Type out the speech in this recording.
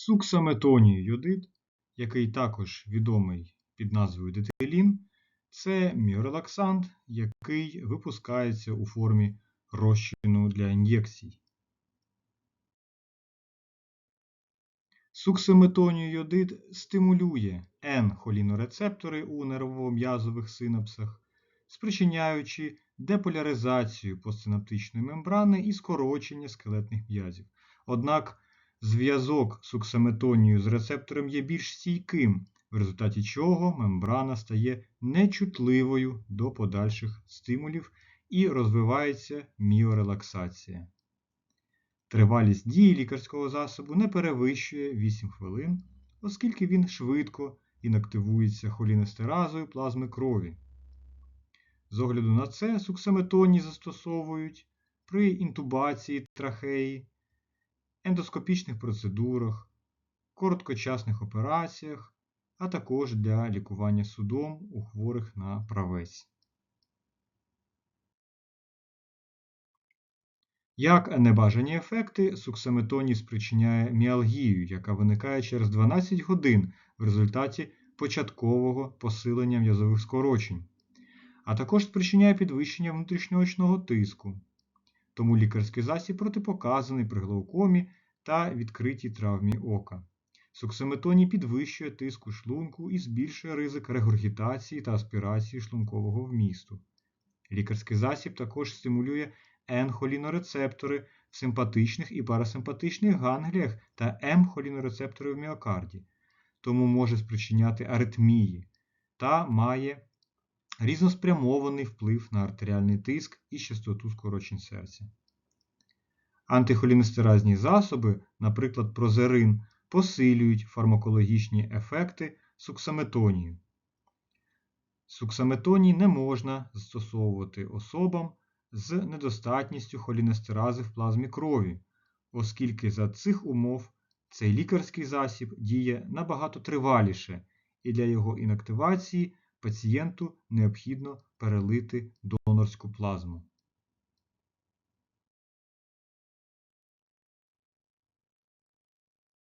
Суксаметоній йодид, який також відомий під назвою дитилін, це міорелаксант, який випускається у формі розчину для ін'єкцій. Суксаметоній йодид стимулює N-холінорецептори у нервово-м'язових синапсах, спричиняючи деполяризацію постсинаптичної мембрани і скорочення скелетних м'язів. Однак зв'язок з суксаметонію з рецептором є більш стійким, в результаті чого мембрана стає нечутливою до подальших стимулів і розвивається міорелаксація. Тривалість дії лікарського засобу не перевищує 8 хвилин, оскільки він швидко інактивується холінестеразою плазми крові. З огляду на це суксаметоній застосовують при інтубації трахеї, ендоскопічних процедурах, короткочасних операціях, а також для лікування судом у хворих на правець. Як небажані ефекти, суксаметоній спричиняє міалгію, яка виникає через 12 годин в результаті початкового посилення м'язових скорочень, а також спричиняє підвищення внутрішньоочного тиску. Тому лікарський засіб протипоказаний при глаукомі та відкритій травмі ока. Суксаметоній підвищує тиск у шлунку і збільшує ризик регургітації та аспірації шлункового вмісту. Лікарський засіб також стимулює N-холінорецептори в симпатичних і парасимпатичних гангліях та М-холінорецептори в міокарді, тому може спричиняти аритмії та має різноспрямований вплив на артеріальний тиск і частоту скорочень серця. Антихолінестеразні засоби, наприклад, прозерин, посилюють фармакологічні ефекти суксаметонію. Суксаметоній не можна застосовувати особам з недостатністю холінестерази в плазмі крові, оскільки за цих умов цей лікарський засіб діє набагато триваліше, і для його інактивації пацієнту необхідно перелити донорську плазму.